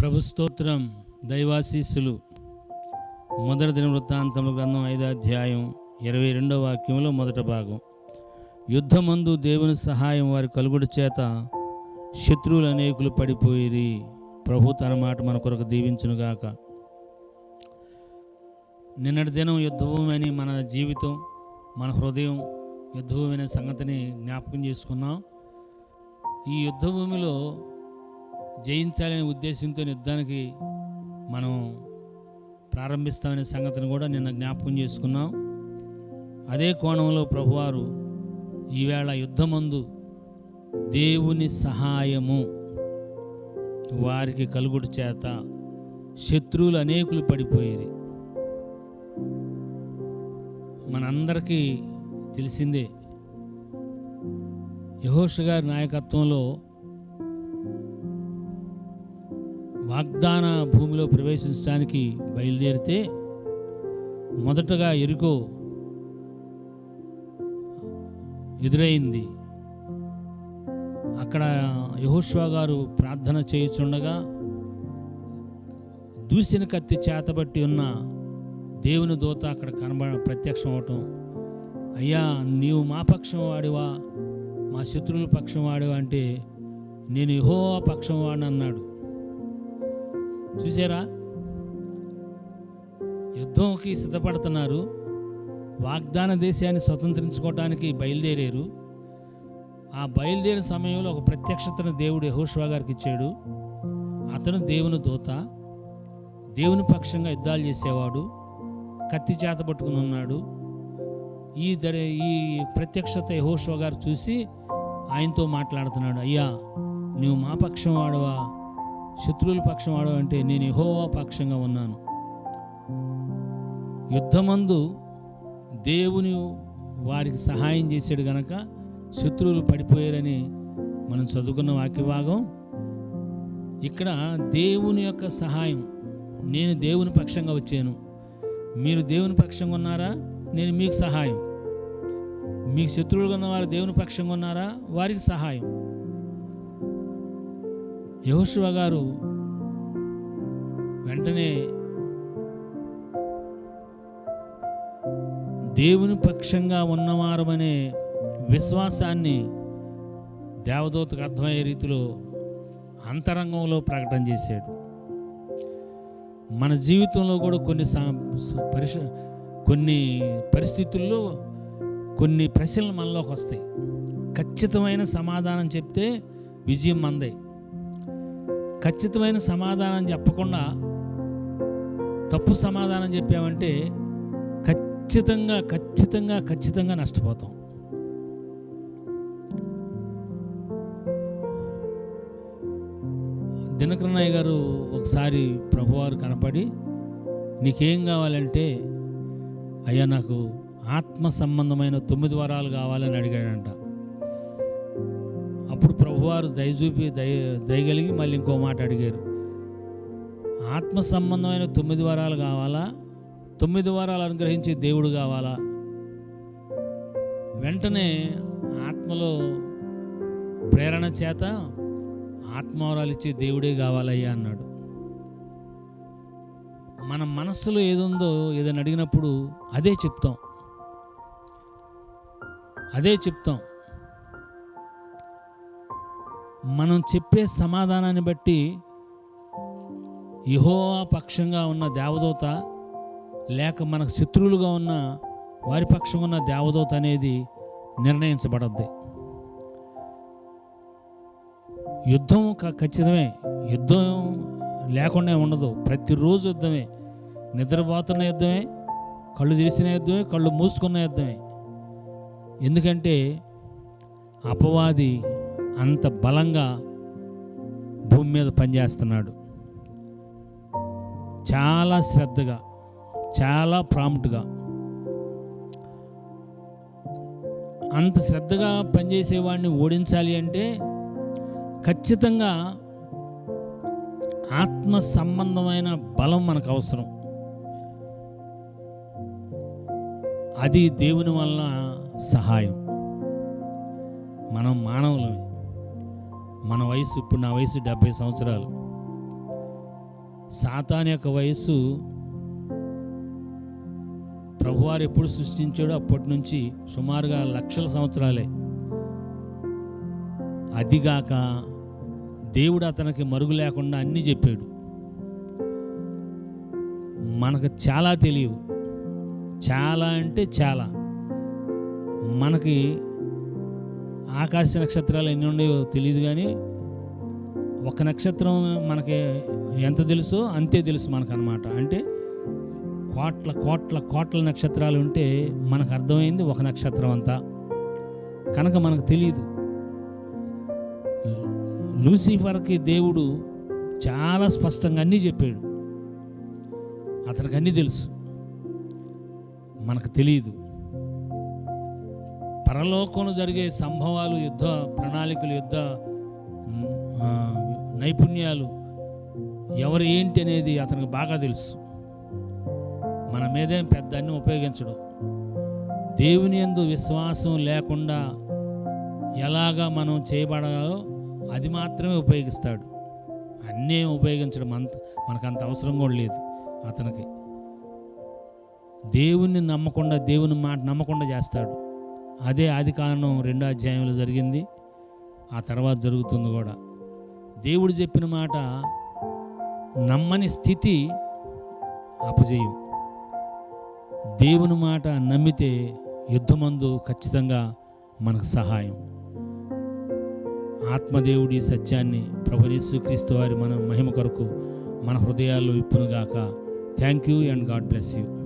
ప్రభు స్తోత్రం దైవాశీస్సులు. మొదటి దిన వృత్తాంతముల గ్రంథం ఐదో అధ్యాయం ఇరవై రెండో వాక్యంలో మొదట భాగం. యుద్ధమందు దేవుని సహాయం వారి కలుగుడు చేత శత్రువులు అనేకులు పడిపోయిరి. ప్రభు తన మాట మన కొరకు దీవించునుగాక నిన్నటి దినం యుద్ధభూమి అని మన జీవితం మన హృదయం యుద్ధభూమి అనే సంగతిని జ్ఞాపకం చేసుకున్నాం. ఈ యుద్ధభూమిలో జయించాలనే ఉద్దేశంతో యుద్ధానికి మనం ప్రారంభిస్తామనే సంగతిని కూడా నిన్న జ్ఞాపకం చేసుకున్నాం. అదే కోణంలో ప్రభువారు ఈవేళ యుద్ధమందు దేవుని సహాయము వారికి కలుగుడు చేత శత్రువులు అనేకులు పడిపోయేది. మనందరికీ తెలిసిందే యహోష గారి నాయకత్వంలో వాగ్దాన భూమిలో ప్రవేశించడానికి బయలుదేరితే మొదటగా ఎరుకో ఎదురైంది. అక్కడ యహోష్వా గారు ప్రార్థన చేయుచుండగా దూసిన కత్తి చేతబట్టి ఉన్న దేవుని దూత అక్కడ కనబడ ప్రత్యక్షం అవటం అయ్యా నీవు మా పక్షం వాడివా? మా శత్రువుల పక్షం వాడివా? అంటే నేను యహో పక్షం వాడిని అన్నాడు. చూసారా? యుద్ధంకి సిద్ధపడుతున్నారు. వాగ్దాన దేశాన్ని స్వతంత్రించుకోవటానికి బయలుదేరారు. ఆ బయలుదేరిన సమయంలో ఒక ప్రత్యక్షతను దేవుడు యహోష్వా గారికి ఇచ్చాడు. అతను దేవుని దూత దేవుని పక్షంగా యుద్ధాలు చేసేవాడు కత్తి చేత పట్టుకుని ఉన్నాడు. ఈ దరి ఈ ప్రత్యక్షత యహోష్వా గారు చూసి ఆయనతో మాట్లాడుతున్నాడు. అయ్యా నువ్వు మా పక్షం వాడవా? శత్రువుల పక్షం వాడు అంటే నేను ఎహోవా పక్షంగా ఉన్నాను. యుద్ధమందు దేవుని వారికి సహాయం చేశాడు గనక శత్రువులు పడిపోయారని మనం చదువుకున్న వాక్యభాగం. ఇక్కడ దేవుని యొక్క సహాయం నేను దేవుని పక్షంగా వచ్చాను. మీరు దేవుని పక్షంగా ఉన్నారా? నేను మీకు సహాయం. మీకు శత్రువులుగా ఉన్న వారు దేవుని పక్షంగా ఉన్నారా? వారికి సహాయం. యహోశివ గారు వెంటనే దేవుని పక్షంగా ఉన్నవారమనే విశ్వాసాన్ని దేవదూతకు అర్థమయ్యే రీతిలో అంతరంగంలో ప్రకటన చేశాడు. మన జీవితంలో కూడా కొన్ని సా- పరిశ కొన్ని పరిస్థితుల్లో కొన్ని ప్రశ్నలు మనలోకి వస్తాయి. ఖచ్చితమైన సమాధానం చెప్తే విజయం మందే. ఖచ్చితమైన సమాధానం చెప్పకుండా తప్పు సమాధానం చెప్పామంటే ఖచ్చితంగా ఖచ్చితంగా ఖచ్చితంగా నష్టపోతాం. దినకరణయ్య గారు ఒకసారి ప్రభువారు కనపడి నీకేం కావాలంటే అయ్యా నాకు ఆత్మ సంబంధమైన తొమ్మిది వరాలు కావాలని అడిగాడంట. అప్పుడు ప్రభువారు దయచూపి దయ దయగలిగి మళ్ళీ ఇంకో మాట అడిగారు. ఆత్మ సంబంధమైన తొమ్మిది వారాలు కావాలా? తొమ్మిది వారాలు అనుగ్రహించే దేవుడు కావాలా? వెంటనే ఆత్మలో ప్రేరణ చేత ఆత్మవరాలు ఇచ్చే దేవుడే కావాలయ్యా అన్నాడు. మన మనస్సులో ఏదుందో ఏదైనా అడిగినప్పుడు అదే చెప్తాం. అదే చెప్తాం. మనం చెప్పే సమాధానాన్ని బట్టి యెహోవా పక్షంగా ఉన్న దేవదూత లేక మనకు శత్రువులుగా ఉన్న వారి పక్షంగా ఉన్న దేవదూత అనేది నిర్ణయించబడద్ది. యుద్ధం క- ఖచ్చితమే. యుద్ధం లేకుండా ఉండదు. ప్రతిరోజు యుద్ధమే. నిద్రపోతున్న యుద్ధమే. కళ్ళు తెరిసిన యుద్ధమే. కళ్ళు మూసుకున్న యుద్ధమే. ఎందుకంటే అపవాది అంత బలంగా భూమి మీద పనిచేస్తున్నాడు. చాలా శ్రద్ధగా చాలా ప్రాంప్ట్గా అంత శ్రద్ధగా పనిచేసేవాడిని ఓడించాలి అంటే ఖచ్చితంగా ఆత్మ సంబంధమైన బలం మనకు అవసరం. అది దేవుని వలన సహాయం. మనం మానవులమే. మన వయసు ఇప్పుడు నా వయసు డెబ్భై సంవత్సరాలు. సాతాన్ యొక్క వయసు ప్రభువారు ఎప్పుడు సృష్టించాడో అప్పటి నుంచి సుమారుగా లక్షల సంవత్సరాలే. అదిగాక దేవుడు అతనికి మరుగు లేకుండా అన్నీ చెప్పాడు. మనకు చాలా తెలియవు. చాలా అంటే చాలా. మనకి ఆకాశ నక్షత్రాలు ఎన్ని ఉన్నాయో తెలియదు కానీ ఒక నక్షత్రం మనకి ఎంత తెలుసో అంతే తెలుసు మనకు అనమాట అంటే కోట్ల కోట్ల కోట్ల నక్షత్రాలు ఉంటే మనకు అర్థమైంది ఒక నక్షత్రం అంతా. కనుక మనకు తెలియదు లూసిఫర్కి దేవుడు చాలా స్పష్టంగా అన్నీ చెప్పాడు. అతనికి అన్నీ తెలుసు. మనకు తెలియదు పరలోకంలో జరిగే సంభవాలు యుద్ధ ప్రణాళికలు యుద్ధ నైపుణ్యాలు ఎవరు ఏంటి అనేది అతనికి బాగా తెలుసు. మన మీదేం పెద్ద అన్ని ఉపయోగించడు. దేవుని ఎందు విశ్వాసం లేకుండా ఎలాగా మనం చేయబడాలో అది మాత్రమే ఉపయోగిస్తాడు. అన్నీ ఏం ఉపయోగించడం అంత మనకంత అవసరం కూడా లేదు అతనికి. దేవుణ్ణి నమ్మకుండా దేవుని మాట నమ్మకుండా చేస్తాడు. అదే ఆది కారణం రెండో అధ్యాయంలో జరిగింది. ఆ తర్వాత జరుగుతుంది కూడా. దేవుడు చెప్పిన మాట నమ్మని స్థితి అపజయం. దేవుని మాట నమ్మితే యుద్ధమందు ఖచ్చితంగా మనకు సహాయం. ఆత్మదేవుడి సత్యాన్ని ప్రభు వారి మన మహిమ కొరకు మన హృదయాల్లో ఇప్పునుగాక. Thank you and God bless you